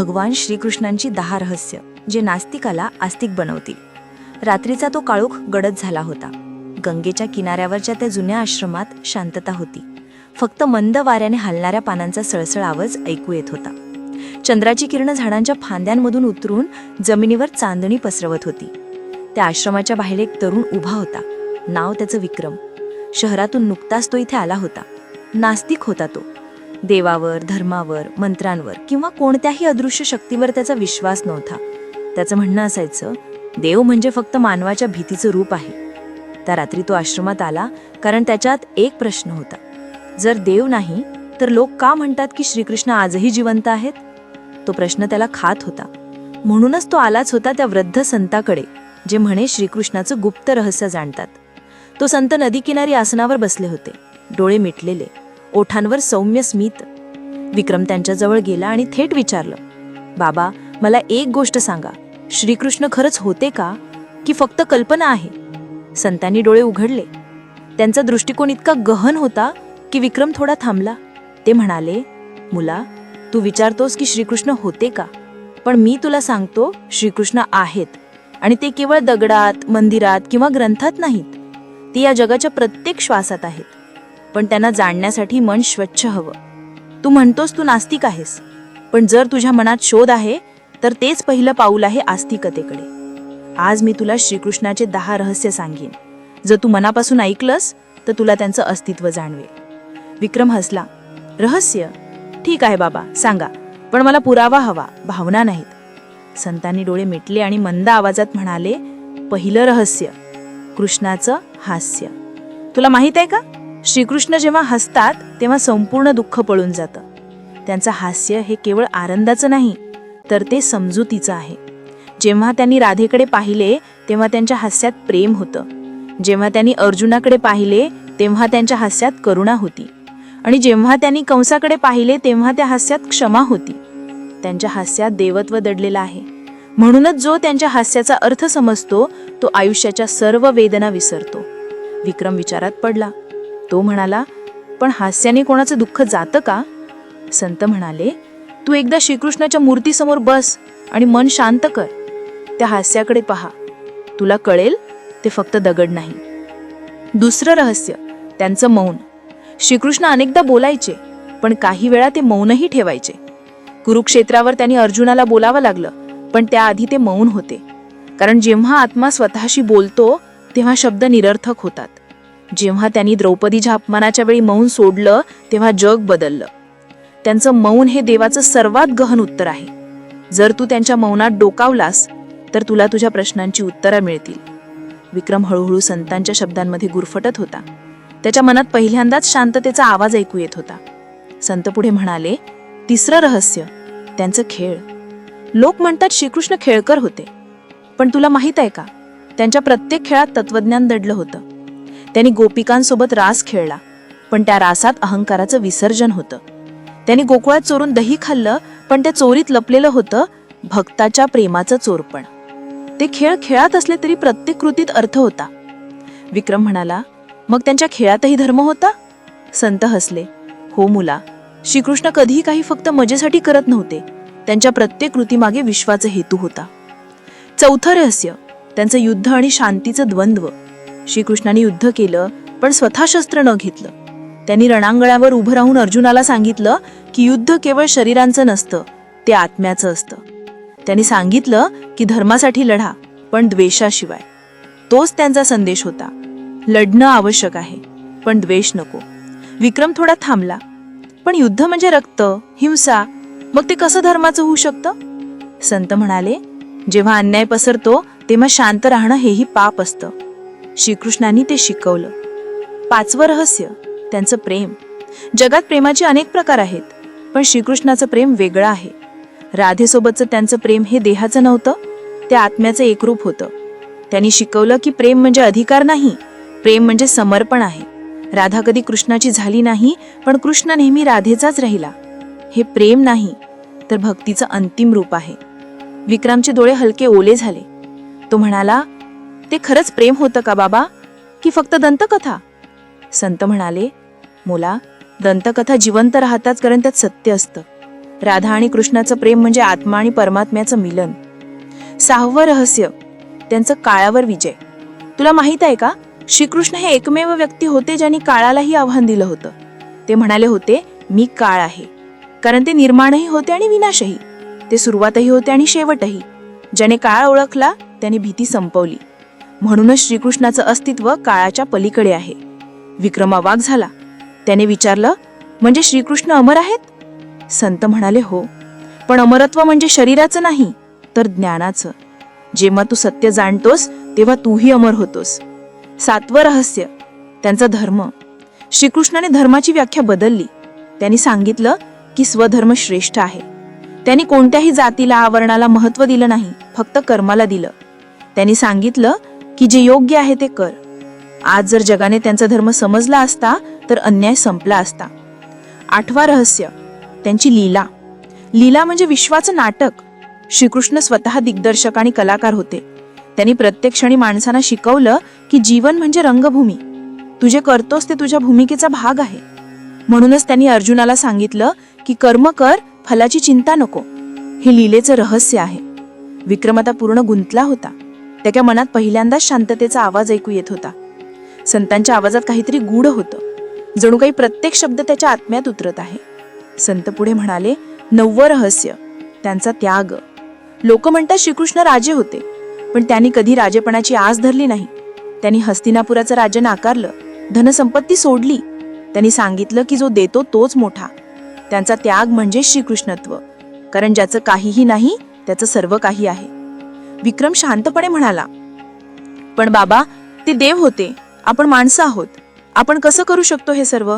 भगवान श्रीकृष्णांची दहा रहस्य जे नास्तिकाला आस्तिक बनवतील. रात्रीचा तो काळोख गडद झाला होता. गंगेच्या किनाऱ्यावरच्या त्या जुन्या आश्रमात शांतता होती. फक्त मंद वाऱ्याने हलणाऱ्या पानांचा सळसळ आवाज ऐकू येत होता. चंद्राची किरणं झाडांच्या फांद्यांमधून उतरून जमिनीवर चांदणी पसरवत होती. त्या आश्रमाच्या बाहेर एक तरुण उभा होता. नाव त्याचं विक्रम. शहरातून नुकताच तो इथे आला होता. नास्तिक होता तो. देवावर धर्मावर मंत्रांवर किंवा कोणत्याही अदृश्य शक्तीवर त्याचा विश्वास नव्हता. त्याचं म्हणणं असायचं देव म्हणजे फक्त मानवाच्या भीतीचं रूप आहे. त्या रात्री तो आश्रमात आला कारण त्याच्यात एक प्रश्न होता. जर देव नाही तर लोक का म्हणतात की श्रीकृष्ण आजही जिवंत आहेत? तो प्रश्न त्याला खात होता. म्हणूनच तो आलाच होता त्या वृद्ध संताकडे जे म्हणे श्रीकृष्णाचं गुप्त रहस्य जाणतात. तो संत नदीकिनारी आसनावर बसले होते. डोळे मिटलेले. ओठांवर सौम्य स्मित. विक्रम त्यांच्याजवळ गेला आणि थेट विचारलं बाबा मला एक गोष्ट सांगा. श्रीकृष्ण खरंच होते का? की फक्त कल्पना आहे? संतांनी डोळे उघडले. त्यांचा दृष्टिकोन इतका गहन होता की विक्रम थोडा थांबला. ते म्हणाले मुला तू विचारतोस की श्रीकृष्ण होते का? पण मी तुला सांगतो श्रीकृष्ण आहेत आणि ते केवळ दगडात मंदिरात किंवा ग्रंथात नाहीत. ते या जगाच्या प्रत्येक श्वासात आहेत. पण त्यांना जाणण्यासाठी मन स्वच्छ हवं. तू म्हणतोस तू नास्तिक आहेस पण जर तुझ्या मनात शोध आहे तर तेच पहिलं पाऊल आहे आस्तिकतेकडे. आज मी तुला श्रीकृष्णाचे दहा रहस्य सांगेन. जर तू मनापासून ऐकलंस तर तुला त्यांचं अस्तित्व जाणवेल. विक्रम हसला. रहस्य? ठीक आहे बाबा सांगा पण मला पुरावा हवा भावना नाहीत. संतांनी डोळे मिटले आणि मंद आवाजात म्हणाले पहिलं रहस्य कृष्णाचं हास्य. तुला माहीत आहे का? श्रीकृष्ण जेव्हा हसतात तेव्हा संपूर्ण दुःख पळून जातं. त्यांचं हास्य हे केवळ आनंदाचं नाही तर ते समजुतीचं आहे. जेव्हा त्यांनी राधेकडे पाहिले तेव्हा त्यांच्या हास्यात प्रेम होतं. जेव्हा त्यांनी अर्जुनाकडे पाहिले तेव्हा त्यांच्या हास्यात करुणा होती. आणि जेव्हा त्यांनी कंसाकडे पाहिले तेव्हा त्या हास्यात क्षमा होती. त्यांच्या हास्यात देवत्व दडलेलं आहे. म्हणूनच जो त्यांच्या हास्याचा अर्थ समजतो तो आयुष्याच्या सर्व वेदना विसरतो. विक्रम विचारात पडला. तो म्हणाला पण हास्याने कोणाचं दुःख जातं का? संत म्हणाले तू एकदा श्रीकृष्णाच्या मूर्तीसमोर बस आणि मन शांत कर. त्या हास्याकडे पहा. तुला कळेल ते फक्त दगड नाही. दुसरं रहस्य त्यांचं मौन. श्रीकृष्ण अनेकदा बोलायचे पण काही वेळा ते मौनही ठेवायचे. कुरुक्षेत्रावर त्यांनी अर्जुनाला बोलावं लागलं पण त्याआधी ते मौन होते. कारण जेव्हा आत्मा स्वतःशी बोलतो तेव्हा शब्द निरर्थक होतात. जेव्हा त्यांनी द्रौपदीच्या अपमानाच्या वेळी मौन सोडलं तेव्हा जग बदललं. त्यांचं मौन हे देवाचं सर्वात गहन उत्तर आहे. जर तू त्यांच्या मौनात डोकावलास तर तुला तुझ्या प्रश्नांची उत्तरं मिळतील. विक्रम हळूहळू संतांच्या शब्दांमध्ये गुरफटत होता. त्याच्या मनात पहिल्यांदाच शांततेचा आवाज ऐकू येत होता. संत पुढे म्हणाले तिसरं रहस्य त्यांचं खेळ. लोक म्हणतात श्रीकृष्ण खेळकर होते. पण तुला माहीत आहे का? त्यांच्या प्रत्येक खेळात तत्वज्ञान दडलं होतं. त्यांनी गोपिकांसोबत रास खेळला पण त्या रासात अहंकाराचं विसर्जन होतं. त्यांनी गोकुळात चोरून दही खाल्लं पण त्या चोरीत लपलेलं होतं भक्ताच्या प्रेमाचं चोरपण. ते खेळ खेळात असले तरी प्रत्येक कृतीत अर्थ होता. विक्रम म्हणाला मग त्यांच्या खेळातही धर्म होता? संत हसले हो मुला श्रीकृष्ण कधीही काही फक्त मजेसाठी करत नव्हते. त्यांच्या प्रत्येक कृतीमागे विश्वाचा हेतू होता. चौथं रहस्य त्यांचं युद्ध आणि शांतीचं द्वंद्व. श्रीकृष्णाने युद्ध केलं पण स्वतः शस्त्र न घेतलं. त्यांनी रणांगणावर उभं राहून अर्जुनाला सांगितलं की युद्ध केवळ शरीरांचं नसतं ते आत्म्याचं असतं. त्यांनी सांगितलं की धर्मासाठी लढा पण द्वेषाशिवाय. तोच त्यांचा संदेश होता. लढणं आवश्यक आहे पण द्वेष नको. विक्रम थोडा थांबला. पण युद्ध म्हणजे रक्त हिंसा मग ते कसं धर्माचं होऊ शकतं? संत म्हणाले जेव्हा अन्याय पसरतो तेव्हा शांत राहणं हेही पाप असतं. श्रीकृष्णांनी ते शिकवलं. पाचवं रहस्य त्यांचं प्रेम. जगात प्रेमाचे अनेक प्रकार आहेत पण श्रीकृष्णाचं प्रेम वेगळं आहे. राधेसोबतचं त्यांचं प्रेम हे देहाचं नव्हतं ते आत्म्याचं एकरूप होतं. त्यांनी शिकवलं की प्रेम म्हणजे अधिकार नाही प्रेम म्हणजे समर्पण आहे. राधा कधी कृष्णाची झाली नाही पण कृष्ण नेहमी राधेचाच राहिला. हे प्रेम नाही तर भक्तीचं अंतिम रूप आहे. विक्रमचे डोळे हलके ओले झाले. तो म्हणाला ते खरंच प्रेम होतं का बाबा? की फक्त दंतकथा? संत म्हणाले मुला दंतकथा जिवंत राहताच कारण त्यात सत्य असतं. राधा आणि कृष्णाचं प्रेम म्हणजे आत्मा आणि परमात्म्याचं मिलन. सहावं रहस्य त्यांचं काळावर विजय. तुला माहीत आहे का? श्रीकृष्ण हे एकमेव व्यक्ती होते ज्यांनी काळालाही आव्हान दिलं होतं. ते म्हणाले होते मी काळ आहे. कारण ते निर्माणही होते आणि विनाशही. ते सुरुवातही होते आणि शेवटही. ज्याने काळ ओळखला त्याने भीती संपवली. म्हणूनच श्रीकृष्णाचं अस्तित्व काळाच्या पलीकडे आहे. विक्रमा वाघ झाला. त्याने विचारलं म्हणजे श्रीकृष्ण अमर आहेत? संत म्हणाले हो. पण अमरत्व म्हणजे शरीराचं नाही तर ज्ञानाचं. जेव्हा तू सत्य जाणतोस तेव्हा तूही अमर होतोस. सातवं रहस्य. त्यांचा धर्म. श्रीकृष्णाने धर्माची व्याख्या बदलली. त्यांनी सांगितलं की स्वधर्म श्रेष्ठ आहे. त्यांनी कोणत्याही जातीला आवरणाला महत्त्व दिलं नाही फक्त कर्माला दिलं. त्यांनी सांगितलं की जे योग्य आहे ते कर. आज जर जगाने त्यांचा धर्म समजला असता तर अन्याय संपला असता. आठवा रहस्य त्यांची लीला. लीला म्हणजे विश्वाचं नाटक. श्रीकृष्ण स्वतः दिग्दर्शक आणि कलाकार होते. त्यांनी प्रत्येक क्षणी माणसांना शिकवलं की जीवन म्हणजे रंगभूमी. तू जे करतोस ते तुझ्या भूमिकेचा भाग आहे. म्हणूनच त्यांनी अर्जुनाला सांगितलं की कर्म कर फलाची चिंता नको. हे लीलेचं रहस्य आहे. विक्रम आता पूर्ण गुंतला होता. त्याच्या मनात पहिल्यांदाच शांततेचा आवाज ऐकू येत होता. संतांच्या आवाजात काहीतरी गूढ होतं. जणू काही प्रत्येक शब्द त्याच्या आत्म्यात उतरत आहे. संत पुढे म्हणाले नव्व रहस्य. त्यांचा त्याग. लोक म्हणतात श्रीकृष्ण राजे होते. पण त्यांनी कधी राजेपणाची आस धरली नाही. त्यांनी हस्तिनापुराचं राज्य नाकारलं. धनसंपत्ती सोडली. त्यांनी सांगितलं की जो देतो तोच मोठा. त्यांचा त्याग म्हणजे श्रीकृष्णत्व. कारण ज्याचं काहीही नाही त्याचं सर्व काही आहे. विक्रम शांतपणे म्हणाला पण बाबा ते देव होते. आपण माणसं आहोत. आपण कसं करू शकतो हे सर्व?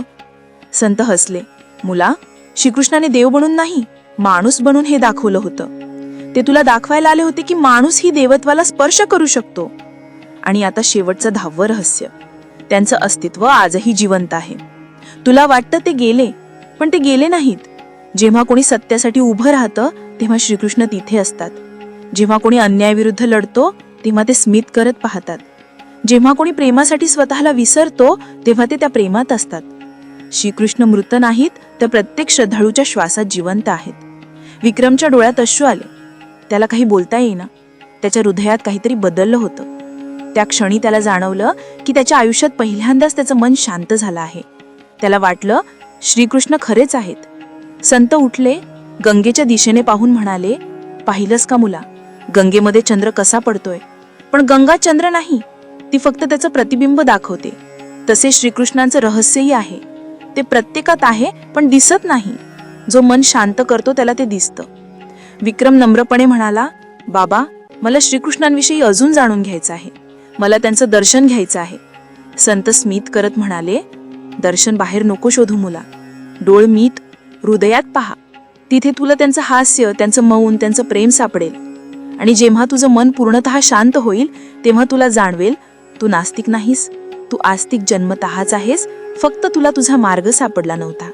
संत हसले. मुला श्रीकृष्णाने देव बनून नाही माणूस बनून हे दाखवलं होतं. ते तुला दाखवायला आले होते की माणूस ही देवत्वाला स्पर्श करू शकतो. आणि आता शेवटचं दहावं रहस्य. त्यांचं अस्तित्व आजही जिवंत आहे. तुला वाटतं ते गेले पण ते गेले नाहीत. जेव्हा कोणी सत्यासाठी उभं राहतं तेव्हा श्रीकृष्ण तिथे असतात. जेव्हा कोणी अन्यायाविरुद्ध लढतो तेव्हा ते स्मित करत पाहतात. जेव्हा कोणी प्रेमासाठी स्वतःला विसरतो तेव्हा ते त्या प्रेमात असतात. श्रीकृष्ण मृत नाहीत तर प्रत्येक श्रद्धाळूच्या श्वासात जिवंत आहेत. विक्रमच्या डोळ्यात अश्रू आले. त्याला काही बोलता येईना. त्याच्या हृदयात काहीतरी बदललं होतं. त्या क्षणी त्याला जाणवलं की त्याच्या आयुष्यात पहिल्यांदाच त्याचं मन शांत झालं आहे. त्याला वाटलं श्रीकृष्ण खरेच आहेत. संत उठले गंगेच्या दिशेने पाहून म्हणाले पाहिलंस का मुला? गंगेमध्ये चंद्र कसा पडतोय. पण गंगा चंद्र नाही ती फक्त त्याचं प्रतिबिंब दाखवते. तसे श्रीकृष्णांचं रहस्यही आहे. ते प्रत्येकात आहे पण दिसत नाही. जो मन शांत करतो त्याला ते दिसतं. विक्रम नम्रपणे म्हणाला बाबा मला श्रीकृष्णांविषयी अजून जाणून घ्यायचं आहे. मला त्यांचं दर्शन घ्यायचं आहे. संत स्मित करत म्हणाले दर्शन बाहेर नको शोधू मुला. डोळ मीत हृदयात पहा. तिथे तुला त्यांचं हास्य त्यांचं मौन त्यांचं प्रेम सापडेल. आणि जेव्हा तुझं मन पूर्णतः शांत होईल तेव्हा तुला जाणवेल तू नास्तिक नाहीस. तू आस्तिक जन्मतःच आहेस फक्त तुला तुझा मार्ग सापडला नव्हता.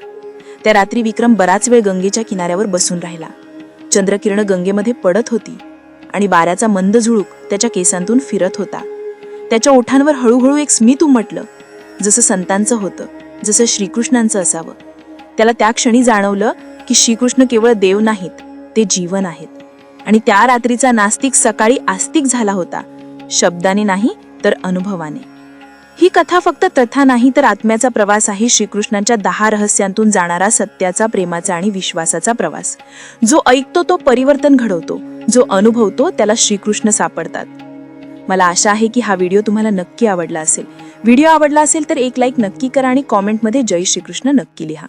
त्या रात्री विक्रम बराच वेळ गंगेच्या किनाऱ्यावर बसून राहिला. चंद्रकिरण गंगेमध्ये पडत होती आणि बाऱ्याचा मंद झुळूक त्याच्या केसांतून फिरत होता. त्याच्या ओठांवर हळूहळू एक स्मित उमटलं जसं संतांचं होतं जसं श्रीकृष्णांचं असावं. त्याला त्या क्षणी जाणवलं की श्रीकृष्ण केवळ देव नाहीत ते जीवन आहेत. आणि त्या रात्रीचा नास्तिक सकाळी आस्तिक झाला होता. शब्दाने नाही तर अनुभवाने. ही कथा फक्त तथा नाही तर आत्म्याचा प्रवास आहे श्रीकृष्णांच्या दहा रहस्यांतून जाणारा सत्याचा प्रेमाचा आणि विश्वासाचा प्रवास. जो ऐकतो तो परिवर्तन घडवतो. जो अनुभवतो त्याला श्रीकृष्ण सापडतात. मला आशा आहे की हा व्हिडिओ तुम्हाला नक्की आवडला असेल. व्हिडिओ आवडला असेल तर एक लाईक नक्की करा आणि कॉमेंटमध्ये जय श्रीकृष्ण नक्की लिहा.